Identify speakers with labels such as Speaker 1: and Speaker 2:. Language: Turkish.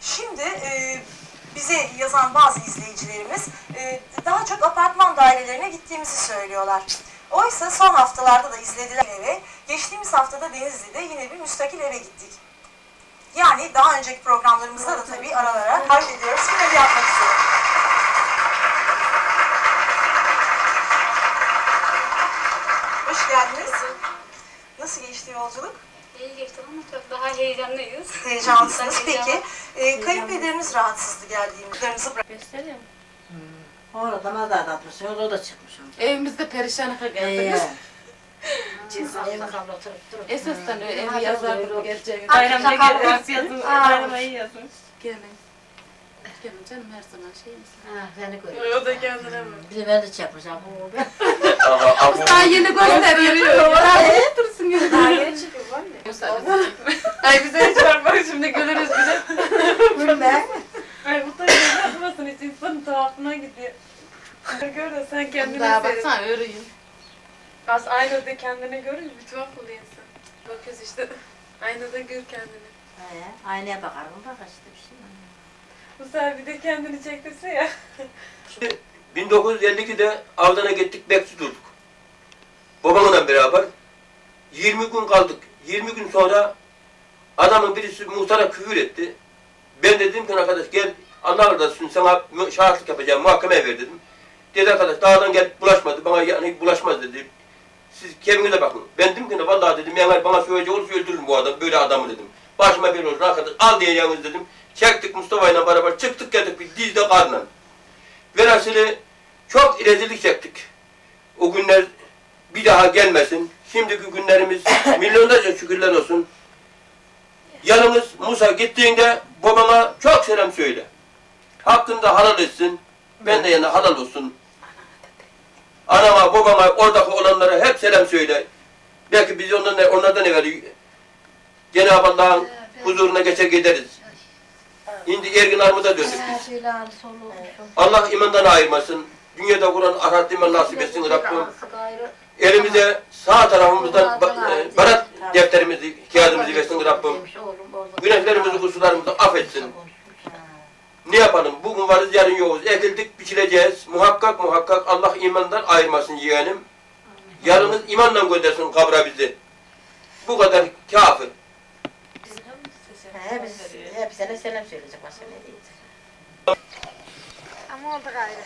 Speaker 1: Şimdi e, bize yazan bazı izleyicilerimiz e, daha çok apartman dairelerine gittiğimizi söylüyorlar. Oysa son haftalarda da izlediler eve, geçtiğimiz haftada Denizli'de yine bir müstakil eve gittik. Yani daha önceki programlarımızda da tabii aralara kaydediyoruz. Finali yapmak istiyoruz. Geldiniz. Nasıl geçti yolculuk?
Speaker 2: İyi geçti ama çok daha heyecanlıyız.
Speaker 1: Heyecanlısınız. Peki, e, kayınpederiniz rahatsızdı geldiğimizde. bırak.
Speaker 2: Gösteriyor mu?
Speaker 3: Orada mazar atmış, o da çıkmış.
Speaker 4: Evimizde perişanlık
Speaker 3: Ee,
Speaker 4: geldiniz. öyle evi yazardık geleceğini.
Speaker 2: Bayramda
Speaker 4: Bayramda
Speaker 2: geliriz,
Speaker 4: yazın.
Speaker 2: Aa.
Speaker 4: Bayrama iyi yazın. Gelin. Gelin canım her zaman şey misin?
Speaker 3: Ha, seni görüyorum.
Speaker 4: O da kendine mi?
Speaker 3: Ben de çekmiş ama o ben.
Speaker 5: Aha, abu.
Speaker 4: Daha yeni gösteriyor. Daha yeni dursun gibi. Daha yeni çıkıyor var mı? Ay bize hiç bakmak şimdi gülürüz bile.
Speaker 3: Gülme.
Speaker 4: Ay bu da yapmasın hiç insanın tuhafına gidiyor. Gör de sen kendini
Speaker 6: Daha baksana örüyüm.
Speaker 4: Az aynada kendini görünce bir tuhaf oluyor insan. Bakıyoruz işte aynada gör kendini.
Speaker 3: He, aynaya bakarım bak işte bir şey.
Speaker 4: Sefer bir de kendini çektirse ya.
Speaker 5: 1952'de Avdan'a gittik, bekçi durduk. Babamla beraber 20 gün kaldık. 20 gün sonra adamın birisi muhtara küfür etti. Ben dedim ki arkadaş gel Allah razı olsun sana şahitlik yapacağım, muhakemeye ver dedim. Dedi arkadaş dağdan gel bulaşmadı, bana yani bulaşmaz dedi. Siz kendinize bakın. Ben dedim ki vallahi dedim eğer bana söyleyecek olursa öldürürüm bu adam, böyle adamı dedim. Başıma bir olsun arkadaş al diyeceğiniz dedim. Çektik Mustafa ile beraber çıktık geldik bir dizde karnına. Velhasılı çok rezillik çektik. O günler bir daha gelmesin. Şimdiki günlerimiz milyonlarca şükürler olsun. Yalnız Musa gittiğinde babama çok selam söyle. Hakkında halal etsin. Ben de yana halal olsun. Anama, babama, oradaki olanlara hep selam söyle. Belki biz ondan, onlardan evvel Cenab-ı Allah'ın huzuruna geçer gideriz. Şimdi Ergin Armut'a döndük biz. Allah imandan ayırmasın. Dünyada Kur'an arat iman nasip etsin Rabbim. Elimize sağ tarafımızdan e, barat defterimizi, kağıdımızı versin Rabbim. Günahlarımızı, kusurlarımızı affetsin. Ne yapalım? Bugün varız, yarın yokuz. Ekildik, biçileceğiz. Muhakkak muhakkak Allah imandan ayırmasın yeğenim. Yarınız imanla göndersin kabra bizi. Bu kadar kafi.
Speaker 3: He, biz hepsine selam söyleyecek başka ne diyecek.
Speaker 2: Ama oldu gayrı.